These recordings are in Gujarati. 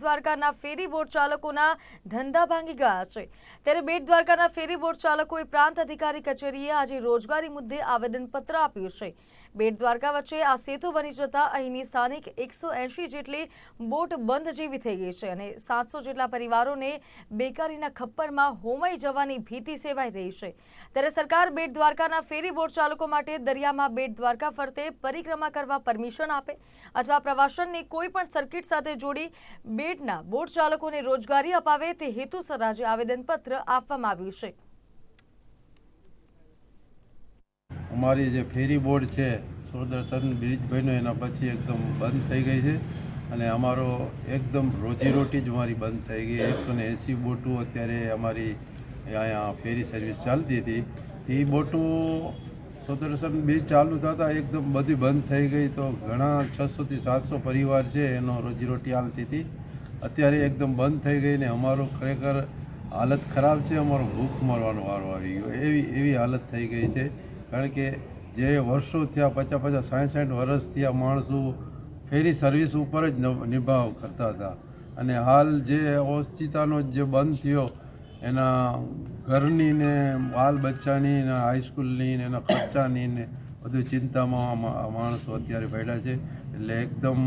બેટ દ્વારકાના ફેરી બોટ ચાલકોના ધંધા ભાંગી ગયા છે. ત્યારે બેટ દ્વારકાના ફેરી બોટ ચાલકોએ પ્રાંત અધિકારી કચેરીએ આજે રોજગારી મુદ્દે આવેદનપત્ર આપ્યું છે. બેટ દ્વારકા વચ્ચે આ સેતુ બની જતા અહીંની સ્થાનિક એકસો એંશી જેટલી બોટ બંધ જેવી થઈ ગઈ છે અને સાતસો જેટલા પરિવારોને બેકારીના ખપ્પરમાં હોમાઈ જવાની ભીતિ સેવાઈ રહી છે. ત્યારે સરકાર બેટ દ્વારકાના ફેરી બોટ ચાલકો માટે દરિયામાં બેટ દ્વારકા ફરતે પરિક્રમા કરવા પરમિશન આપે અથવા પ્રવાસનની કોઈ પણ સર્કિટ સાથે જોડી બેટના બોટ ચાલકોને રોજગારી અપાવે તે હેતુસર આજે આવેદનપત્ર આપવામાં આવ્યું છે. અમારી જે ફેરી બોર્ડ છે સુદર્શન બ્રિજભાઈનો, એના પછી એકદમ બંધ થઈ ગઈ છે અને અમારો એકદમ રોજીરોટી જ અમારી બંધ થઈ ગઈ. એકસો ને એંસી બોટો અત્યારે અમારી અહીંયા ફેરી સર્વિસ ચાલતી હતી. એ બોટો સુદર્શન બ્રિજ ચાલુ થતાં એકદમ બધી બંધ થઈ ગઈ. તો ઘણા છસોથી સાતસો પરિવાર છે, એનો રોજીરોટી હાલતી હતી. અત્યારે એકદમ બંધ થઈ ગઈ ને અમારો ખરેખર હાલત ખરાબ છે, અમારો ભૂખ મરવાનો વારો આવી ગયો. એવી એવી હાલત થઈ ગઈ છે. કારણ કે જે વર્ષો થયા, પચાસ પચાસ સાઠ સાઠ વર્ષ થયા માણસો ફેરી સર્વિસ ઉપર જ નિભાવ કરતા હતા. અને હાલ જે ઓચિતાનો જે બંધ થયો, એના ઘરની ને બાલ બચ્ચાની ને હાઈસ્કૂલની ને એના ખર્ચાની ને બધું ચિંતામાં માણસો અત્યારે પડ્યા છે. એટલે એકદમ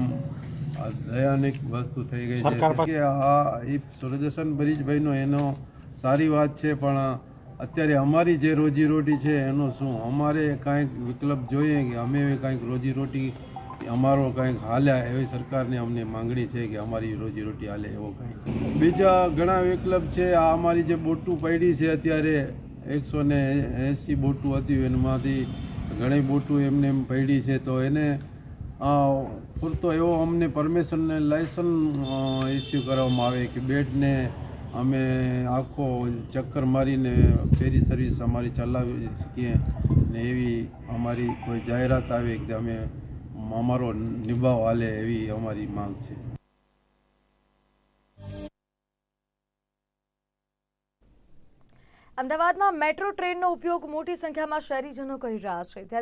આ દયાનિક વસ્તુ થઈ ગઈ છે. કે આ એ સુરદર્શન બ્રિજભાઈનો એનો સારી વાત છે પણ અત્યારે અમારી જે રોજીરોટી છે એનો શું? અમારે કાંઈક વિકલ્પ જોઈએ કે અમે કાંઈક રોજીરોટી અમારો કાંઈક હાલ્યા એવી સરકારને અમને માંગણી છે કે અમારી રોજીરોટી હાલે એવો કાંઈક. બીજા ઘણા વિકલ્પ છે. આ અમારી જે બોટું પડી છે અત્યારે એકસો ને એંસી બોટું હતી એમાંથી ઘણી બોટું એમને એમ પડી છે તો એને પૂરતો એવો અમને પરમિશનને લાયસન ઇસ્યુ કરવામાં આવે કે બેડને અમે આખો ચક્કર મારીને ફેરી સર્વિસ અમારી ચલાવી શકીએ ને એવી અમારી કોઈ જાહેરાત આવે કે અમે અમારો નિભાવ હાલે એવી અમારી માંગ છે. અમદાવાદમાં મેટ્રો ટ્રેનનો ઉપયોગ મોટી સંખ્યામાં શહેરીજનો કરી રહ્યા છે.